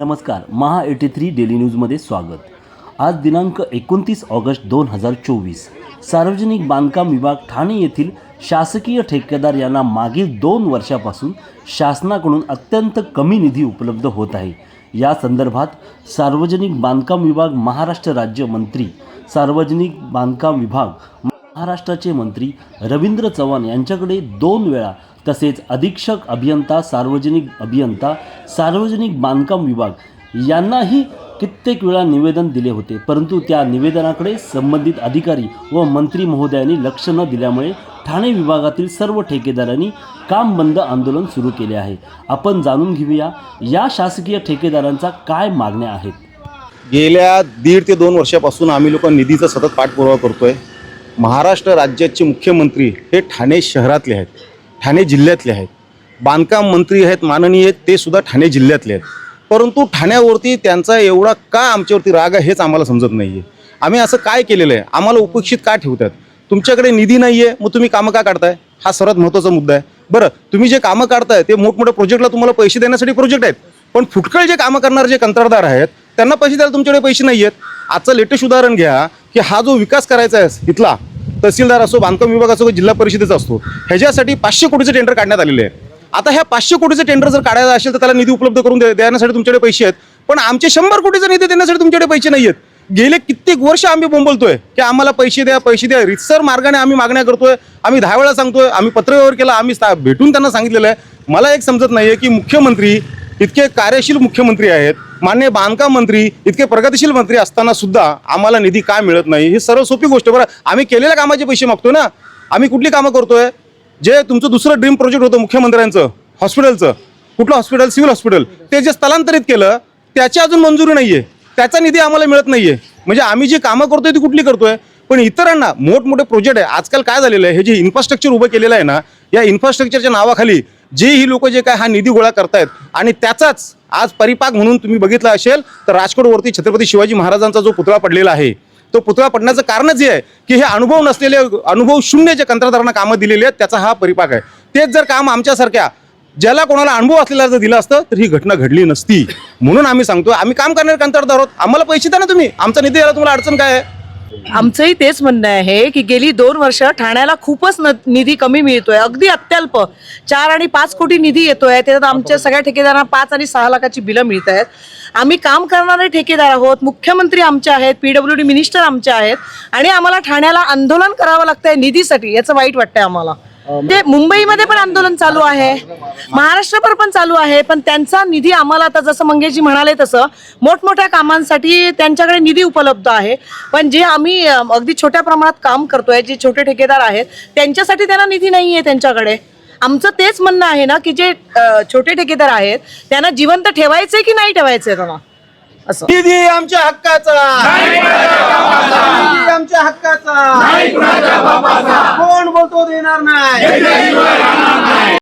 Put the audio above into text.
नमस्कार महा eighty three daily न्यूजमध्ये स्वागत. आज दिनांक एकोणतीस ऑगस्ट दोन हजार चोवीस. सार्वजनिक बांधकाम विभाग ठाणे येथील शासकीय ठेकेदार यांना मागील दोन वर्षापासून शासनाकडून अत्यंत कमी निधी उपलब्ध होत आहे. या संदर्भात सार्वजनिक बांधकाम विभाग महाराष्ट्र राज्य मंत्री सार्वजनिक बांधकाम विभाग महाराष्ट्राचे मंत्री रवींद्र चव्हाण यांच्याकडे दोन वेळा तसेच अधीक्षक अभियंता सार्वजनिक अभियंता सार्वजनिक बांधकाम विभाग यांनाही कित्येक वेळा निवेदन दिले होते. परंतु त्या निवेदनाकडे संबंधित अधिकारी व मंत्री महोदयांनी लक्ष न दिल्यामुळे ठाणे विभागातील सर्व ठेकेदारांनी काम बंद आंदोलन सुरू केले आहे. आपण जाणून घेऊया या शासकीय ठेकेदारांचा काय मागण्या आहेत. गेल्या दीड ते दोन वर्षापासून आम्ही लोक निधीचा सतत पाठपुरावा करतोय. महाराष्ट्र राज्याचे मुख्यमंत्री हे ठाणे शहरातले आहेत. ठाणे जिल्ह्यातले आहेत. बांधकाम मंत्री आहेत माननीय ते सुद्धा ठाणे जिल्ह्यातले आहेत. परंतु ठाण्यावरती त्यांचा एवढा का आमच्यावरती राग आहे हेच आम्हाला समजत नाही आहे आम्ही असं काय केलेलं आहे? आम्हाला उपेक्षित का ठेवतात? तुमच्याकडे निधी नाही आहे मग तुम्ही कामं का काढताय? हा सर्वात महत्त्वाचा मुद्दा आहे. बरं तुम्ही जे कामं काढताय ते मोठमोठ्या प्रोजेक्टला तुम्हाला पैसे देण्यासाठी प्रोजेक्ट आहेत. पण फुटकळ जे कामं करणारे जे कंत्राटदार आहेत त्यांना पैसे द्यायला तुमच्याकडे पैसे नाही आहेत आजचं लेटेस्ट उदाहरण घ्या की हा जो विकास करायचा आहे इथला तहसीलदार असो बांधकाम विभाग असो जिल्हा परिषदेचा असतो ह्याच्यासाठी पाचशे कोटीचं टेंडर काढण्यात आलेले आहे. आता ह्या पाचशे कोटीचं टेंडर जर काढायचं असेल तर त्याला निधी उपलब्ध करून दे- देण्यासाठी तुमच्याकडे पैसे आहेत. पण आमचे शंभर कोटीचा निधी देण्यासाठी तुमच्याकडे पैसे नाही आहेत. गेले कित्येक वर्ष आम्ही बोंबलतोय की आम्हाला पैसे द्या पैसे द्या. रितसर मार्गाने आम्ही मागण्या करतोय आम्ही दहा वेळा सांगतोय आम्ही पत्रव्यवहार केला आम्ही सा- भेटून त्यांना सांगितलेलं आहे. मला एक समजत नाही आहे की मुख्यमंत्री इतके कार्यशील मुख्यमंत्री आहेत मान्य बांधकाम मंत्री इतके प्रगतिशील मंत्री असताना सुद्धा आम्हाला निधी का मिळत नाही? ही सर्व सोपी गोष्ट. बरं आम्ही केलेल्या कामाचे पैसे मागतो ना? आम्ही कुठली कामं करतोय? जे तुमचं दुसरं ड्रीम प्रोजेक्ट होतं मुख्यमंत्र्यांचं हॉस्पिटलचं कुठलं हॉस्पिटल? Civil hospital. ते जे स्थलांतरित केलं त्याची अजून मंजुरी नाही आहे त्याचा निधी आम्हाला मिळत नाही आहे म्हणजे आम्ही जी कामं करतोय ती कुठली करतोय? पण इतरांना मोठमोठे प्रोजेक्ट आहे. आजकाल काय झालेलं आहे? हे जे इन्फ्रास्ट्रक्चर उभं केलेलं आहे ना या इन्फ्रास्ट्रक्चरच्या नावाखाली जे ही लोक जे काय हा निधी गोळा करतायत आणि त्याचाच आज परिपाक म्हणून तुम्ही बघितला असेल तर राजकोटवरती छत्रपती शिवाजी महाराजांचा जो पुतळा पडलेला आहे तो पुतळा पडण्याचं कारणच हे आहे की हे अनुभव नसलेले अनुभव शून्य जे कंत्राटदारांना कामं दिलेली आहेत त्याचा हा परिपाक आहे. तेच जर काम आमच्यासारख्या ज्याला कोणाला अनुभव असलेला जर दिला असतं तर ही घटना घडली नसती. म्हणून आम्ही सांगतो आम्ही काम करणारे कंत्राटदार आहोत. आम्हाला पैसे द्या ना तुम्ही. आमचा निधी द्यायला तुम्हाला अडचण काय आहे? आमचंही तेच म्हणणं आहे की गेली दोन वर्ष ठाण्याला खूपच न- निधी कमी मिळतोय अगदी अत्यल्प. चार आणि पाच कोटी निधी येतोय त्याच्यात आमच्या सगळ्या ठेकेदारांना पाच आणि सहा लाखाची बिलं मिळत आहेत. आम्ही काम करणारे ठेकेदार आहोत मुख्यमंत्री आमचे आहेत पीडब्ल्यू डी मिनिस्टर आमचे आहेत आणि आम्हाला ठाण्याला आंदोलन करावं लागतंय निधीसाठी याचं वाईट वाटतंय आम्हाला. ते मुंबईमध्ये पण आंदोलन चालू आहे. महाराष्ट्रभर पण चालू आहे पण त्यांचा निधी आम्हाला आता जसं मंगेशजी म्हणाले तसं मोठमोठ्या कामांसाठी त्यांच्याकडे निधी उपलब्ध आहे. पण जे आम्ही अगदी छोट्या प्रमाणात काम करतोय जे छोटे ठेकेदार आहेत त्यांच्यासाठी त्यांना निधी नाही आहे त्यांच्याकडे. आमचं तेच म्हणणं आहे ना की जे छोटे ठेकेदार आहेत त्यांना जिवंत ठेवायचंय की नाही ठेवायचंय त्यांना? असं. निधी आमच्या हक्काचा. निधी आमच्या हक्काचा. Jai Jai Jai